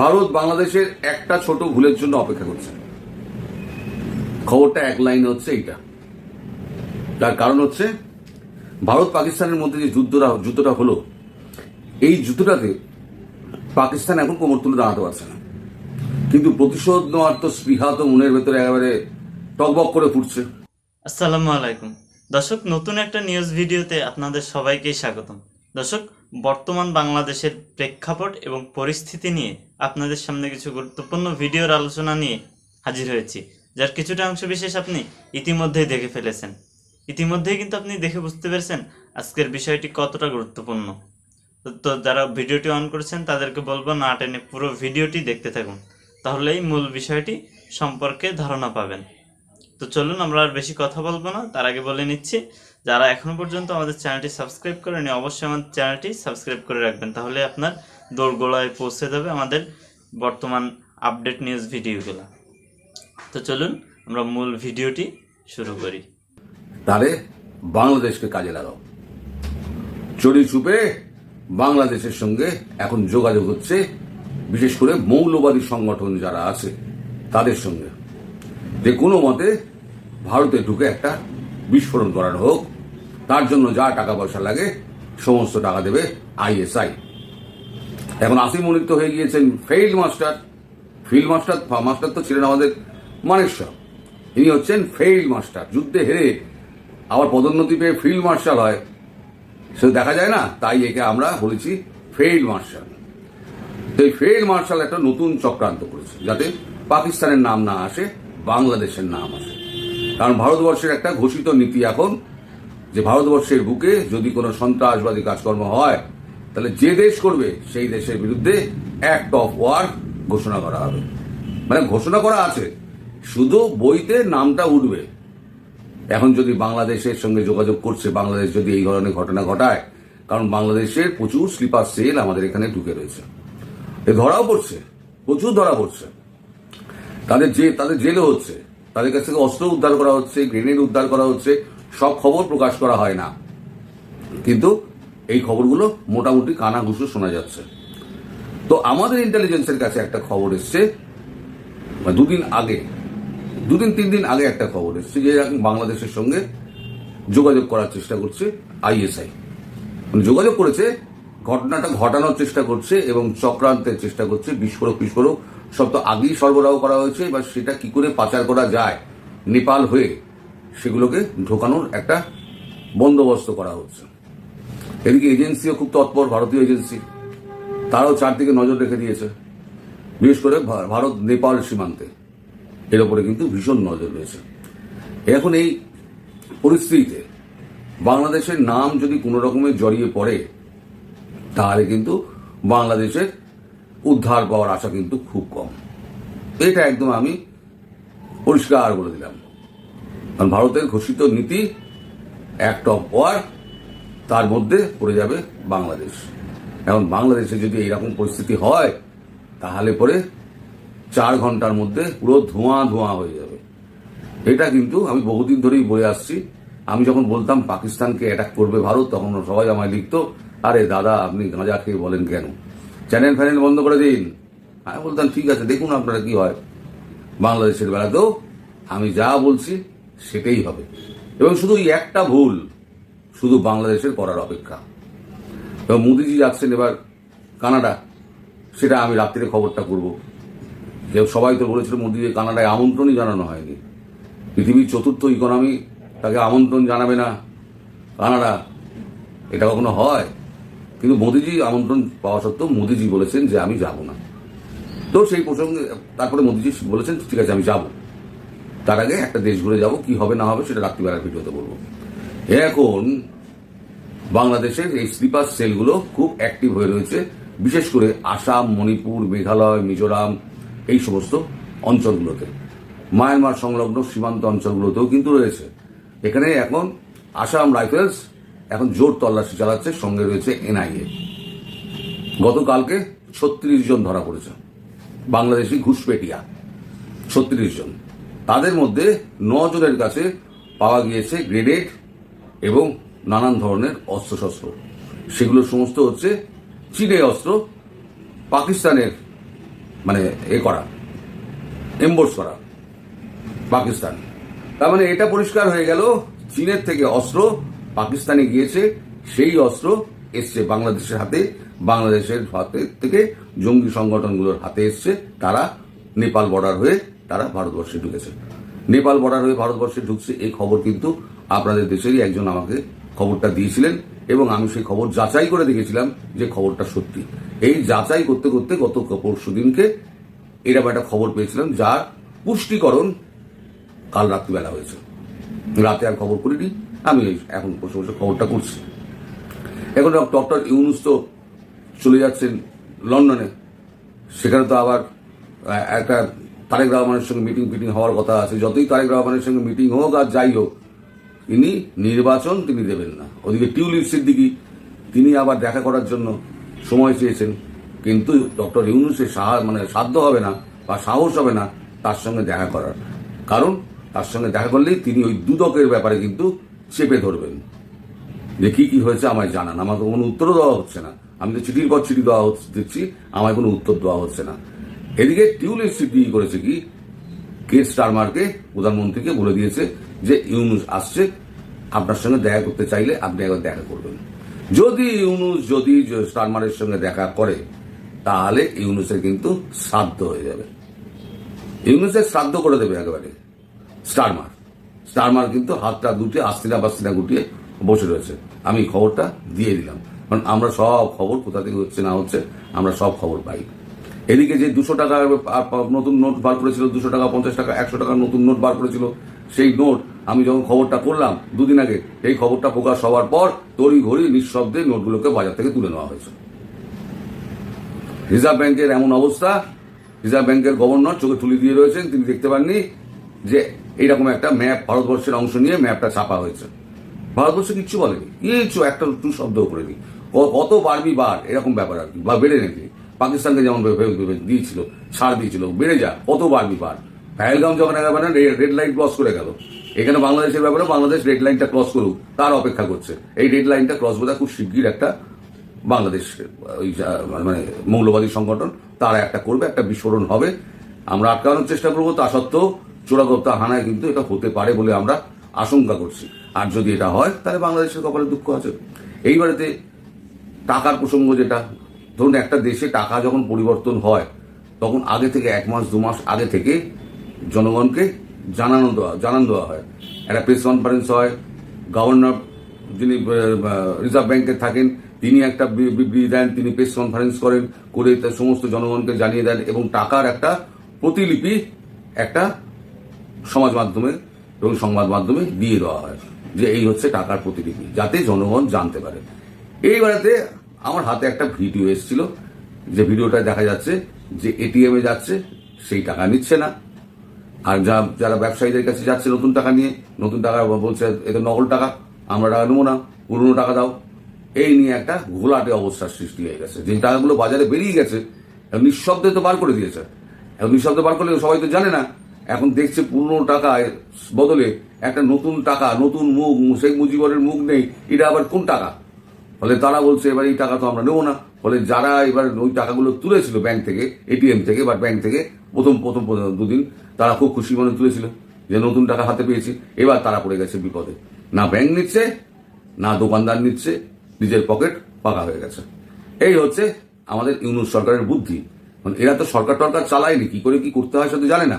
ভারত বাংলাদেশের একটা ছোট ভুলের জন্য অপেক্ষা করছে। খবরটা এক লাইন হচ্ছে এইটা। তার কারণ হচ্ছে, ভারত পাকিস্তানের মধ্যে যে যুদ্ধটা যুদ্ধটা হলো, এই যুদ্ধটাতে পাকিস্তান এখন কোমর তুলে দাঁড়াতে পারছে না। কিন্তু প্রতিশোধ নেওয়ার তো স্পৃহা তো মনের ভেতরে একেবারে টকবক করে ফুটছে। আসসালামু আলাইকুম। দর্শক, নতুন একটা নিউজ ভিডিওতে আপনাদের সবাইকে স্বাগতম। দর্শক, বর্তমান বাংলাদেশের প্রেক্ষাপট এবং পরিস্থিতি নিয়ে আপনাদের সামনে কিছু গুরুত্বপূর্ণ ভিডিওর আলোচনা নিয়ে হাজির হয়েছি, যার কিছুটা অংশ বিশেষ আপনি ইতিমধ্যেই দেখে ফেলেছেন। ইতিমধ্যেই কিন্তু আপনি দেখে বুঝতে পেরেছেন আজকের বিষয়টি কতটা গুরুত্বপূর্ণ। তো- যারা ভিডিওটি অন করেছেন, তাদেরকে বলব না টেনে পুরো ভিডিওটি দেখতে থাকুন। তাহলেই মূল বিষয়টি সম্পর্কে ধারণা পাবেন। তো চলুন আমরা আর বেশি কথা বলব না। তার আগে বলে নিচ্ছি, যারা এখনও পর্যন্ত আমাদের চ্যানেলটি সাবস্ক্রাইব করেনি, অবশ্যই আমাদের চ্যানেলটি সাবস্ক্রাইব করে রাখবেন, তাহলে আপনার দৌড়গোড়ায় পৌঁছে যাবে আমাদের বর্তমান আপডেট নিউজ ভিডিওগুলো তো চলুন আমরা মূল ভিডিওটি শুরু করি। তাহলে বাংলাদেশকে কাজে লাগাও। চড়ি চুপে বাংলাদেশের সঙ্গে এখন যোগাযোগ হচ্ছে, বিশেষ করে মৌলবাদী সংগঠন যারা আছে, তাদের সঙ্গে। যে কোনো মতে ভারতে ঢুকে একটা বিস্ফোরণ করানো হোক, তার জন্য যা টাকা পয়সা লাগে সমস্ত টাকা দেবে আইএসআই এখন আসিম মনির তো হয়ে গিয়েছেন failed master. Field master master তো ছিলেন আমাদের মানেশ্বর। ইনি হচ্ছেন ফেইল্ড মাস্টার, যুদ্ধে হেরে আবার পদোন্নতি পেয়ে ফিল্ড মার্শাল হয়। সে দেখা যায় না, তাই একে আমরা বলেছি ফেইল্ড মার্শাল। তো এই ফেইল্ড মার্শাল একটা নতুন চক্রান্ত করেছে, যাতে পাকিস্তানের নাম না আসে বাংলাদেশের নাম আসে কারণ ভারতবর্ষের একটা ঘোষিত নীতি এখন যে ভারতবর্ষের বুকে যদি কোনো সন্ত্রাসবাদী কাজকর্ম হয়, তাহলে যে দেশ করবে সেই দেশের বিরুদ্ধে অ্যাক্ট অফ ওয়ার ঘোষণা করা হবে। মানে ঘোষণা করা আছে, শুধু বইতে নামটা উঠবে। এখন যদি বাংলাদেশের সঙ্গে যোগাযোগ করছে, বাংলাদেশ যদি এই ধরনের ঘটনা ঘটায়, কারণ বাংলাদেশের প্রচুর স্লিপার সেল আমাদের এখানে ঢুকে রয়েছে। এ ধরাও পড়ছে, প্রচুর ধরা পড়ছে। তাদের যে তাদের জেলে হচ্ছে। তাদের কাছ থেকে অস্ত্র উদ্ধার করা হচ্ছে, গ্রেনেড উদ্ধার করা হচ্ছে, সব খবর প্রকাশ করা হয় না। কিন্তু এই খবরগুলো মোটামুটি কানা ঘুষো শোনা যাচ্ছে। তো আমাদের ইন্টেলিজেন্সের কাছে একটা খবর এসছে মানে দুদিন আগে, দুদিন, তিন দিন আগে একটা খবর এসছে যে বাংলাদেশের সঙ্গে যোগাযোগ করার চেষ্টা করছে আইএসআই। মানে যোগাযোগ করেছে, ঘটনাটা ঘটানোর চেষ্টা করছে এবং চক্রান্তের চেষ্টা করছে বিস্ফোরক বিস্ফোরক সব তো আগেই সরবরাহ করা হয়েছে, এবার সেটা কি করে পাচার করা যায়, নেপাল হয়ে সেগুলোকে ঢোকানোর একটা বন্দোবস্ত করা হচ্ছে। এদিকে এজেন্সিও খুব তৎপর, ভারতীয় এজেন্সি। তারাও চারদিকে নজর রেখে দিয়েছে। বিশেষ করে ভারত, নেপাল সীমান্তে। এর ওপরে কিন্তু ভীষণ নজর রয়েছে। এখন এই পরিস্থিতিতে বাংলাদেশের নাম যদি কোনো রকমের জড়িয়ে পড়ে, তাহলে কিন্তু বাংলাদেশের উদ্ধার পাওয়ার আশা কিন্তু খুব কম। এটা একদম আমি পরিষ্কার বলে দিলাম। কারণ ভারতের ঘোষিত নীতি অ্যাক্ট অফ ওয়ার, তার মধ্যে পড়ে যাবে বাংলাদেশ। এখন বাংলাদেশে যদি এইরকম পরিস্থিতি হয়, তাহলে পরে চার ঘণ্টার মধ্যে পুরো ধোঁয়া ধোঁয়া হয়ে যাবে। এটা কিন্তু আমি বহুদিন ধরেই বলে আসছি। আমি যখন বলতাম পাকিস্তানকে অ্যাটাক করবে ভারত, তখন সবাই আমায় লিখতো, আরে দাদা, আপনি গাঁজা খেয়ে বলেন কেন? চ্যানেল ফ্যানেল বন্ধ করে দিন। আমি বলতাম, ঠিক আছে, দেখুন আপনারা কি হয়। বাংলাদেশের বেলাতেও আমি যা বলছি, সেটাই হবে। এবং শুধু একটা ভুল, শুধু বাংলাদেশের করার অপেক্ষা। এবং মোদিজি যাচ্ছেন এবার কানাডা। সেটা আমি রাত্রিরে খবরটা করব। কেউ সবাই তো বলেছিল মোদিকে কানাডায় আমন্ত্রণই জানানো হয়নি। পৃথিবীর চতুর্থ ইকোনমি তাকে আমন্ত্রণ জানাবে না। কানাডা, এটা কখনো হয়? কিন্তু মোদিজি আমন্ত্রণ পাওয়া সত্ত্বেও মোদিজি বলেছেন যে আমি যাব না। তো সেই প্রসঙ্গে তারপরে মোদিজি বলেছেন, ঠিক আছে, আমি যাব। তার আগে একটা দেশ ঘুরে যাব, কি হবে না হবে সেটা রাত্রিবেলার ভিডিওতে বলব। এখন বাংলাদেশের এই স্লিপার সেলগুলো খুব অ্যাক্টিভ হয়ে রয়েছে, বিশেষ করে আসাম, মণিপুর, মেঘালয়, মিজোরাম, এই সমস্ত অঞ্চলগুলোতে। মায়ানমার সংলগ্ন সীমান্ত অঞ্চলগুলোতেও কিন্তু রয়েছে। এখানে এখন আসাম রাইফেলস এখন জোর তল্লাশি চালাচ্ছে, সঙ্গে রয়েছে এনআইএ। গতকালকে ছত্রিশ জন ধরা পড়েছে। বাংলাদেশি ঘুষপেটিয়া, ছত্রিশ জন। তাদের মধ্যে জনের কাছে পাওয়া গিয়েছে গ্রেনেড এবং নানান ধরনের অস্ত্রশস্ত্র। সেগুলো সমস্ত হচ্ছে চীনে অস্ত্র, পাকিস্তানের মানে এ করা, এম্বোর্স করা, পাকিস্তান। তার মানে এটা পরিষ্কার হয়ে গেল, চীনের থেকে অস্ত্র পাকিস্তানে গিয়েছে, সেই অস্ত্র এসছে বাংলাদেশের হাতে বাংলাদেশের হাতে থেকে জঙ্গি সংগঠনগুলোর হাতে এসছে। তারা নেপাল বর্ডার হয়ে তারা ভারতবর্ষে ঢুকেছে। নেপাল বর্ডার হয়ে ভারতবর্ষে ঢুকছে, এই খবর কিন্তু আপনাদের দেশেরই একজন আমাকে খবরটা দিয়েছিলেন এবং আমি সেই খবর যাচাই করে দেখেছিলাম যে খবরটা সত্যি। এই যাচাই করতে করতে গত পরশু দিনকে এরকম একটা খবর পেয়েছিলাম, যার পুষ্টিকরণ কাল রাত্রিবেলা হয়েছে। রাতে আর খবর করিনি আমি এখন বসে বসে খবরটা করছি। এখন ডক্টর ইউনুস তো চলে যাচ্ছেন লন্ডনে, সেখানে তো আবার একটা তারেক রহমানের সঙ্গে মিটিং ফিটিং হওয়ার কথা আছে। যতই তারেক রহমানের সঙ্গে মিটিং হোক আর যাই হোক তিনি নির্বাচন তিনি দেবেন না। ওদিকে টিউলিপ সিদ্দিকি, তিনি আবার দেখা করার জন্য সময় চেয়েছেন। কিন্তু ডক্টর ইউনুসের সাহা মানে সাধ্য হবে না বা সাহস হবে না তার সঙ্গে দেখা করার। কারণ তার সঙ্গে দেখা করলেই তিনি ওই দুদকের ব্যাপারে কিন্তু চেপে ধরবেন। যে কি কি হয়েছে, আমায় জানান। আমাকে কোনো উত্তরও দেওয়া হচ্ছে না। আমি তো চিঠির পর চিঠি দেওয়া হচ্ছে দিচ্ছি আমায় কোনো উত্তর দেওয়া হচ্ছে না। এদিকে টিউলিপ সিদ্দিকি করেছে কি? কে স্টারমারকে প্রধানমন্ত্রীকে বলে দিয়েছে যে, ইউনুস আসছে, আপনার সঙ্গে দেখা করতে চাইলে আপনি একবার দেখা করবেন। যদি ইউনুস, যদি স্টারমারের সঙ্গে দেখা করে, তাহলে ইউনুসের কিন্তু শ্রাদ্ধ হয়ে যাবে। ইউনুসের শ্রাদ্ধ করে দেবে একেবারে স্টারমার স্টারমার কিন্তু হাতটা দুটিয়ে আস্তিনা বাস্তিনা গুটিয়ে বসে রয়েছে। আমি খবরটা দিয়ে দিলাম। কারণ আমরা সব খবর কোথা থেকে হচ্ছে, না হচ্ছে, আমরা সব খবর পাই। এদিকে যে দুশো আ- নতুন নোট বার করেছিল, দুশো টাকা, পঞ্চাশ টাকা, একশো টাকার নতুন নোট বার করেছিল, সেই নোট আমি যখন খবরটা করলাম দুদিন আগে, এই খবরটা প্রকাশ হওয়ার পর তড়ি ঘড়ি নিঃশব্দে নোটগুলোকে বাজার থেকে তুলে নেওয়া হয়েছে। রিজার্ভ ব্যাংকের এমন অবস্থা, রিজার্ভ ব্যাংকের গভর্নর চোখে তুলে দিয়ে রয়েছেন, তিনি দেখতে পাননি যে এইরকম একটা ম্যাপ ভারতবর্ষের অংশ নিয়ে ম্যাপটা ছাপা হয়েছে। ভারতবর্ষে কিচ্ছু বলেনি। কিছু একটা টু শব্দ করেনি ক- কত বাড়বি বার? এরকম ব্যাপার আর কি। বা বেড়ে নাকি? পাকিস্তানকে যেমন দিয়েছিল, ছাড় দিয়েছিল, বেড়ে যা, কত বাড়বি বার? পেহেলগাম যখন একেবারে রেড লাইন ক্রস করে গেল। এখানে বাংলাদেশের ব্যাপারে বাংলাদেশ রেড লাইনটা ক্রস করুক, তার অপেক্ষা করছে। এই রেড লাইনটা ক্রস বোধহয় খুব শিগগির একটা বাংলাদেশ, ওই মানে মৌলবাদী সংগঠন, তারা একটা করবে, একটা বিস্ফোরণ হবে। আমরা আটকানোর চেষ্টা করব, তা সত্ত্বেও চোরাগপ্তা হানায় কিন্তু এটা হতে পারে বলে আমরা আশঙ্কা করছি। আর যদি এটা হয়, তাহলে বাংলাদেশের কপালে দুঃখ আছে। এইবারেতে টাকার প্রসঙ্গ যেটা, ধরুন একটা দেশে টাকা যখন পরিবর্তন হয়, তখন আগে থেকে এক মাস, দু মাস আগে থেকে জনগণকে জানানো দেওয়া, জানান দেওয়া হয়। একটা প্রেস কনফারেন্স হয় গভর্নর যিনি রিজার্ভ ব্যাংকে থাকেন, তিনি একটা বিবৃতি দেন, তিনি প্রেস কনফারেন্স করেন, করে সমস্ত জনগণকে জানিয়ে দেন এবং টাকার একটা প্রতিলিপি একটা সমাজ মাধ্যমে এবং সংবাদ মাধ্যমে দিয়ে দেওয়া হয় যে এই হচ্ছে টাকার প্রতিলিপি, যাতে জনগণ জানতে পারে। এইবারেতে আমার হাতে একটা ভিডিও এসেছিল, যে ভিডিওটা দেখা যাচ্ছে যে এটিএম এ যাচ্ছে, সেই টাকা নিচ্ছে না। আর যা, যারা ব্যবসায়ীদের কাছে যাচ্ছে নতুন টাকা নিয়ে, নতুন টাকা বলছে এটা নকল টাকা, আমরা টাকা নেব না, পুরনো টাকা দাও। এই নিয়ে একটা ঘোলাটে অবস্থার সৃষ্টি হয়ে গেছে। যে টাকাগুলো বাজারে বেরিয়ে গেছে নিঃশব্দে তো বার করে দিয়েছে। এখন নিঃশব্দে বার করলে সবাই তো জানে না এখন দেখছে পুরনো টাকায় বদলে একটা নতুন টাকা, নতুন মুখ, শেখ মুজিবরের মুখ নেই, এটা আবার কোন টাকা? ফলে তারা বলছে, এবার এই টাকা তো আমরা নেব না। ফলে যারা এবার ওই টাকাগুলো তুলেছিল ব্যাংক থেকে এটিএম থেকে বা ব্যাংক থেকে, প্রথম প্রথম প্রথম দুদিন, তারা খুব খুশি মনে তুলেছিল যে নতুন টাকা হাতে পেয়েছি, এবার তারা পড়ে গেছে বিপদে। না ব্যাংক নিচ্ছে, না দোকানদার নিচ্ছে, নিজের পকেট পাকা হয়ে গেছে। এই হচ্ছে আমাদের ইউনুস সরকারের বুদ্ধি। মানে এরা তো সরকার টরকার চালায়নি, কি করে কি করতে হয় সেটা জানে না।